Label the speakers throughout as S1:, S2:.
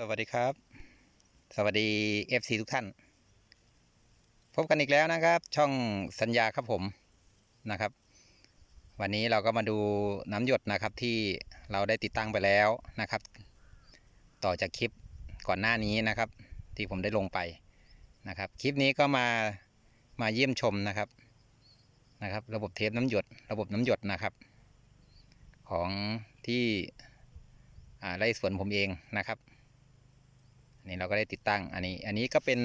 S1: สวัสดีครับ สวัสดี FC ทุกท่าน พบกันอีกแล้วนะครับ ช่องสัญญาครับผมนะครับ วันนี้เราก็มาดูน้ำหยดนะครับที่เราได้ติดตั้งไปแล้วนะครับ ต่อจากคลิปก่อนหน้านี้นะครับ ที่ผมได้ลงไปนะครับ คลิปนี้ก็มามาเยี่ยมชมนะครับนะครับ ระบบเทปน้ำหยด ระบบน้ำหยดนะครับ ของที่อ่าไร่สวนผมเองนะครับ นนี้เราก็ได้ติดตั้งอันนี้ อันนี้ก็เป็น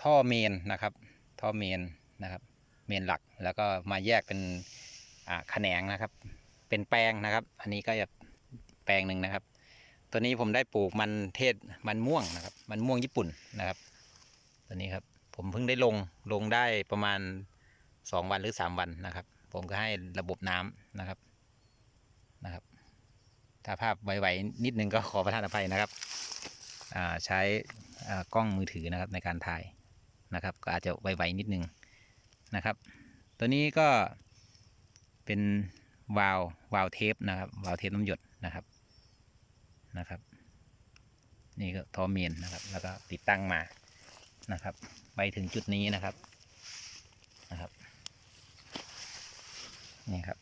S1: ท่อเมนนะครับ ท่อเมนนะครับ เมนหลักแล้วก็มาแยกเป็นแขนงนะครับ เป็นแปลงนะครับ อันนี้ก็จะแปลงหนึ่งนะครับ ตัวนี้ผมได้ปลูกมันเทศมันม่วงนะครับ มันม่วงญี่ปุ่นนะครับ ตัวนี้ครับผมเพิ่งได้ลงลงได้ประมาณสองวันหรือสามวันนะครับ ผมก็ให้ระบบน้ำนะครับนะครับ ถ้าภาพไวๆนิดนึงก็ขอประทานอภัยนะครับอ่าใช้อ่ากล้องมือถือนะครับในการถ่ายนะครับ ก็อาจจะไวๆนิดนึงนะครับ ตัวนี้ก็เป็นวาล์ววาล์วเทปนะครับวาล์วเทปน้ำหยดนะครับนะครับ นี่ก็ทอเมนนะครับ แล้วก็ติดตั้งมานะครับ ไปถึงจุดนี้นะครับนะครับนี่ครับ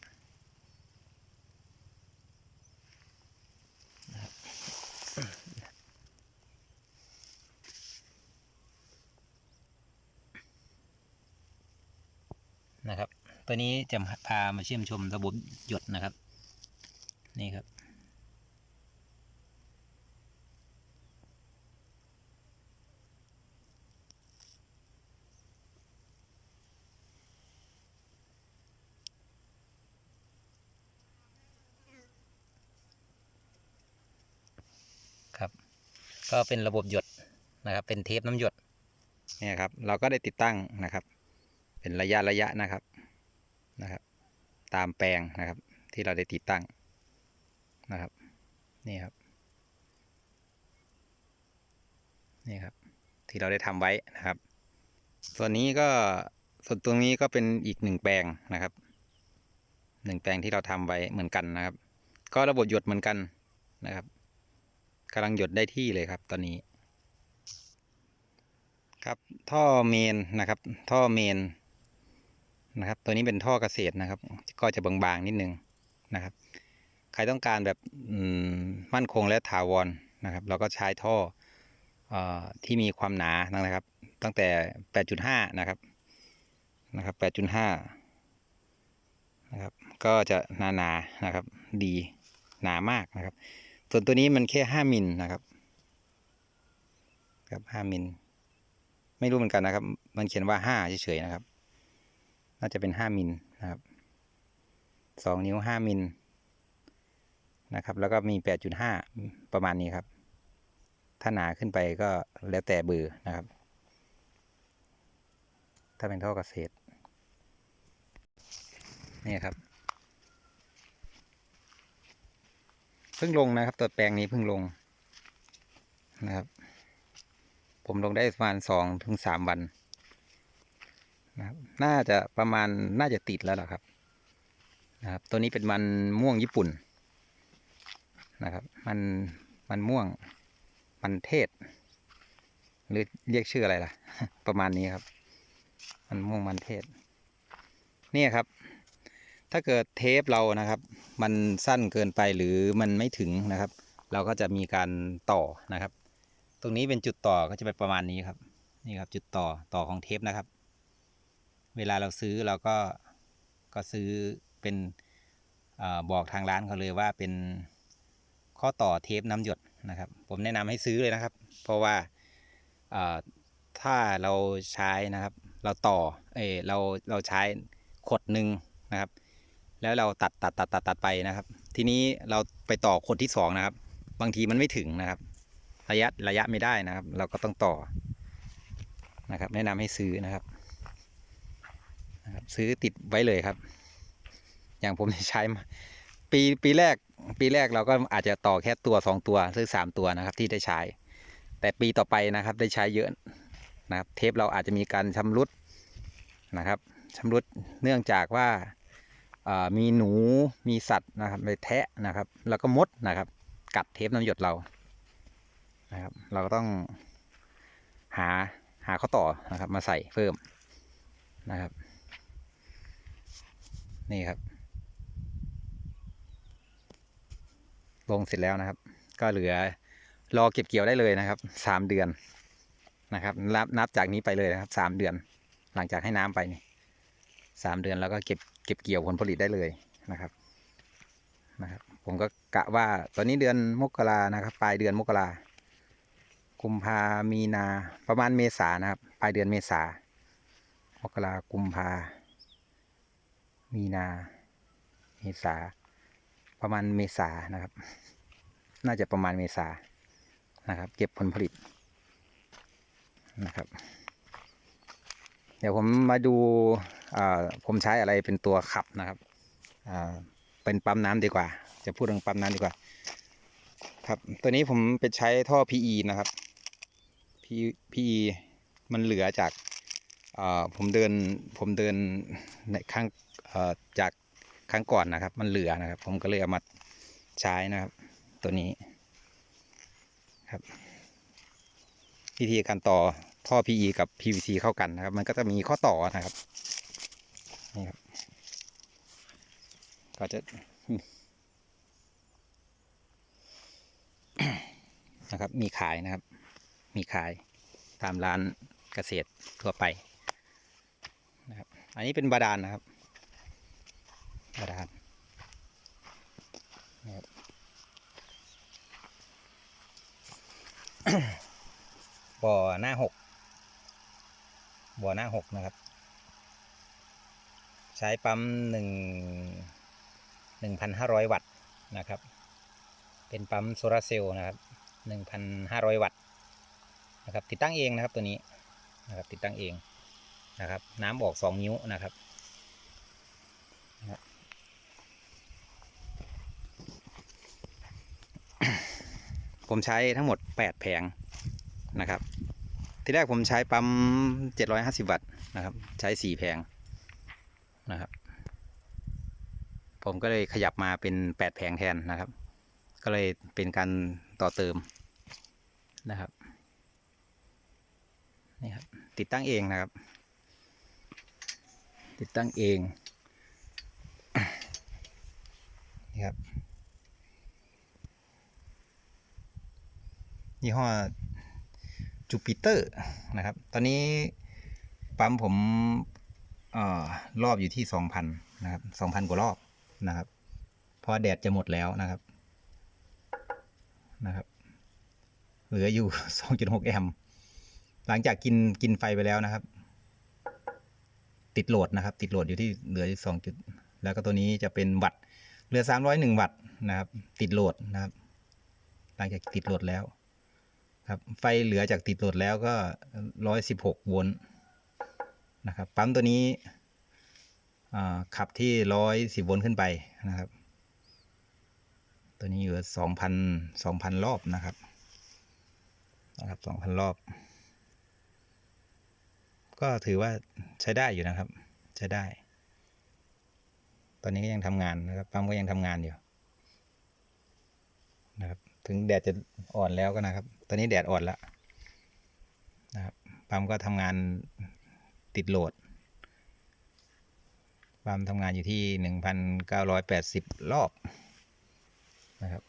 S1: นะครับ ตัวนี้จะพามาเชื่อมชมระบบหยดนะครับ นี่ครับ ครับ ก็เป็นระบบหยดนะครับ เป็นเทปน้ำหยดเนี่ยครับ เราก็ได้ติดตั้งนะครับ เป็นระยะระยะนะครับ นะครับ ตามแปลงนะครับ ที่เราได้ติดตั้งนะครับ นี่ครับ นี่ครับ ที่เราได้ทำไว้นะครับ ส่วนนี้ก็ส่วนตรงนี้ก็เป็นอีกหนึ่งแปลงนะครับหนึ่งแปลงที่เราทำไว้เหมือนกันนะครับ ก็ระบบหยดเหมือนกันนะครับกำลังหยดได้ที่เลยครับตอนนี้ ครับท่อเมนนะครับ ท่อเมน นะครับ ตัวนี้เป็นท่อเกษตรนะครับ ก็จะบางๆนิดนึงนะครับ ใครต้องการแบบมั่นคงและถาวรนะครับ เราก็ใช้ท่ออที่มีความหนานะครับ ตั้งแต่ 8.5 นะครับนะครับ 8.5 นะครับ ก็จะหนาๆนนะครับ ดีหนามากนะครับ ส่วนตัวนี้มันแค่ 5 มิลนะครับครับ5มิลไม่รู้เหมือนกันนะครับ มันเขียนว่าห้าเฉยๆนะครับ น่าจะเป็นห้ามิลนะครับสองนิ้วห้ามิลนะครับ แล้วก็มีแปดจุดห้าประมาณนี้ครับ ถ้าหนาขึ้นไปก็แล้วแต่เบอร์นะครับ ถ้าเป็นท่อเกษตรนี่ครับเพิ่งลงนะครับ ตัวแปลงนี้เพิ่งลงนะครับ ผมลงได้ประมาณสองถึงสามวัน นะครับน่าจะประมาณน่าจะติดแล้วล่ะครับนะครับ ตัวนี้เป็นมันม่วงญี่ปุ่นนะครับ มันมันม่วงมันเทศ หรือเรียกชื่ออะไรล่ะ ประมาณนี้ครับ มันม่วงมันเทศ เนี่ยครับ ถ้าเกิดเทปเรานะครับ มันสั้นเกินไปหรือมันไม่ถึงนะครับ เราก็จะมีการต่อนะครับ ตรงนี้เป็นจุดต่อก็จะเป็นประมาณนี้ครับ นี่ครับ จุดต่อต่อของเทปนะครับ เวลาเราซื้อเราก็ก็ซื้อเป็นอบอกทางร้านเขาเลยว่าเป็นข้อต่อเทปน้ำหยดนะครับ ผมแนะนำให้ซื้อเลยนะครับ เพราะว่าอ่าถ้าเราใช้นะครับ เราต่อเออเราเราใช้ขดหนึ่งนะครับ แล้วเราตัดตัดตัดตัดตัดไปนะครับ ทีนี้เราไปต่อขดที่สองนะครับ บางทีมันไม่ถึงนะครับ ระยะระยะไม่ได้นะครับ เราก็ต้องต่อนะครับ แนะนำให้ซื้อนะครับ นะครับซื้อติดไว้เลยครับ อย่างผมใช้มาปีปีแรก ปีแรกเราก็อาจจะต่อแค่ตัวสองตัวหรือสามตัวนะครับ ที่ได้ใช้ แต่ปีต่อไปนะครับได้ใช้เยอะนะครับ เทปเราอาจจะมีการชำรุดนะครับชำรุดเนื่องจากว่าอ่ามีหนูมีสัตว์นะครับไปแทะนะครับ แล้วก็มดนะครับ กัดเทปน้ำหยดเรานะครับ เราก็ต้องหาหาข้อต่อนะครับ มาใส่เพิ่มนะครับ นี่ครับ ลงเสร็จแล้วนะครับ ก็เหลือรอเก็บเกี่ยวได้เลยนะครับสามเดือนนะครับนับนับจากนี้ไปเลยนะครับสามเดือน หลังจากให้น้ำไปนี่สามเดือนแล้วก็เก็บเก็บเกี่ยวผลผลิตได้เลยนะครับนะครับ ผมก็กะว่าตอนนี้เดือนมกรานะครับ ปลายเดือนมกรากุมภามีนาประมาณเมษานะครับ ปลายเดือนเมษามกรากุมภา มีนา เมษา ประมาณเมษานะครับ น่าจะประมาณเมษานะครับ เก็บผลผลิตนะครับ เดี๋ยวผมมาดูอ่าผมใช้อะไรเป็นตัวขับนะครับอ่าเป็นปั๊มน้ำดีกว่า จะพูดถึงปั๊มน้ำดีกว่า ครับ ตัวนี้ผมไปใช้ท่อ PE นะครับ PE มันเหลือจากอ่าผมเดินผมเดินในข้าง จากครั้งก่อนนะครับ มันเหลือนะครับ ผมก็เลยเอามาใช้นะครับ ตัวนี้ครับวิธีการต่อท่อ PE กับ PVC เข้ากันนะครับ มันก็จะมีข้อต่อนะครับนี่ครับ ก็จะนะครับ มีขายนะครับ มีขายตามร้านเกษตรทั่วไปนะครับ อันนี้เป็นบาดาลนะครับ บาดาลนะครับบ่อหน้าหกบ่อหน้าหกนะครับ ใช้ปั๊มหนึ่งหนึ่งพันห้าร้อยวัตต์นะครับ เป็นปั๊มโซลาร์เซลล์นะครับหนึ่งพันห้าร้อยวัตต์นะครับ ติดตั้งเองนะครับตัวนี้นะครับ ติดตั้งเองนะครับ น้ำออกสองนิ้วนะครับ ผมใช้ทั้งหมด 8 แผงนะครับ ที่แรกผมใช้ปั๊ม 750 วัตต์นะครับ ใช้ 4 แผงนะครับ ผมก็เลยขยับมาเป็น 8 แผงแทนนะครับ ก็เลยเป็นการต่อเติมนะครับนี่ครับ ติดตั้งเองนะครับ ติดตั้งเองนี่ครับ ยี่ห้อจูปิเตอร์นะครับ ตอนนี้ปั๊มผมอ่อรอบอยู่ที่สองพันนะครับสองพันกว่ารอบนะครับ เพราะแดดจะหมดแล้วนะครับนะครับ เหลืออยู่สองจุดหกแอมป์หลังจากกินกินไฟไปแล้วนะครับ ติดโหลดนะครับ ติดโหลดอยู่ที่เหลือสองจุด แล้วก็ตัวนี้จะเป็นวัตต์เหลือสามร้อยหนึ่งวัตต์นะครับ ติดโหลดนะครับ หลังจากติดโหลดแล้ว ครับไฟเหลือจากติดโหลดแล้วก็ร้อยสิบหกโวลต์นะครับปั๊มตัวนี้ขับที่ร้อยสิบโวลต์ขึ้นไปนะครับ ตัวนี้อยู่สองพันสองพันรอบนะครับนะครับสองพันรอบ ก็ถือว่าใช้ได้อยู่นะครับ ใช้ได้ ตอนนี้ก็ยังทำงานนะครับปั๊มก็ยังทำงานอยู่นะครับถึงแดดจะอ่อนแล้วก็นะครับ ตอนนี้แดดอ่อนแล้วนะครับปั๊มก็ทำงานติดโหลดปั๊มทำงานอยู่ที่หนึ่งพันเก้าร้อยแปดสิบรอบนะครับ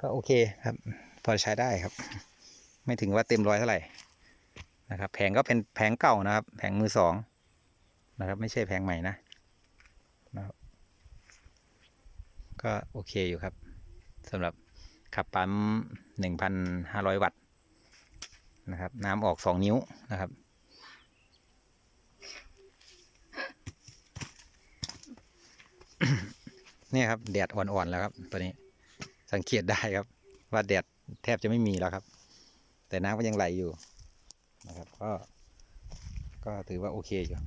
S1: ก็โอเคครับ พอใช้ได้ครับ ไม่ถึงว่าเต็มร้อยเท่าไหร่นะครับแผงก็เป็นแผงเก่านะครับ แผงมือสองนะครับ ไม่ใช่แผงใหม่นะนะครับก็โอเคอยู่ครับสำหรับ ขับปั๊ม 1,500 วัตต์นะครับ น้ำออก 2 นิ้วนะครับเนี่ยครับแดดอ่อนๆแล้วครับ ตัวนี้สังเกตได้ครับ ว่าแดดแทบจะไม่มีแล้วครับ แต่น้ำก็ยังไหลอยู่นะครับ ก็ก็ถือว่าโอเคอยู่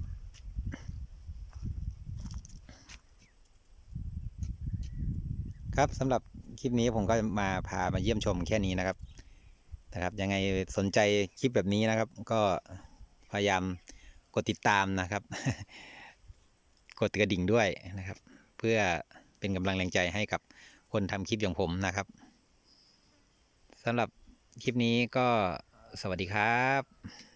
S1: ครับสำหรับ คลิปนี้ผมก็มาพามาเยี่ยมชมแค่นี้นะครับ นะครับยังไงสนใจคลิปแบบนี้นะครับ ก็พยายามกดติดตามนะครับ กดกระดิ่งด้วยนะครับ เพื่อเป็นกำลังแรงใจให้กับคนทำคลิปอย่างผมนะครับสำหรับคลิปนี้ก็สวัสดีครับ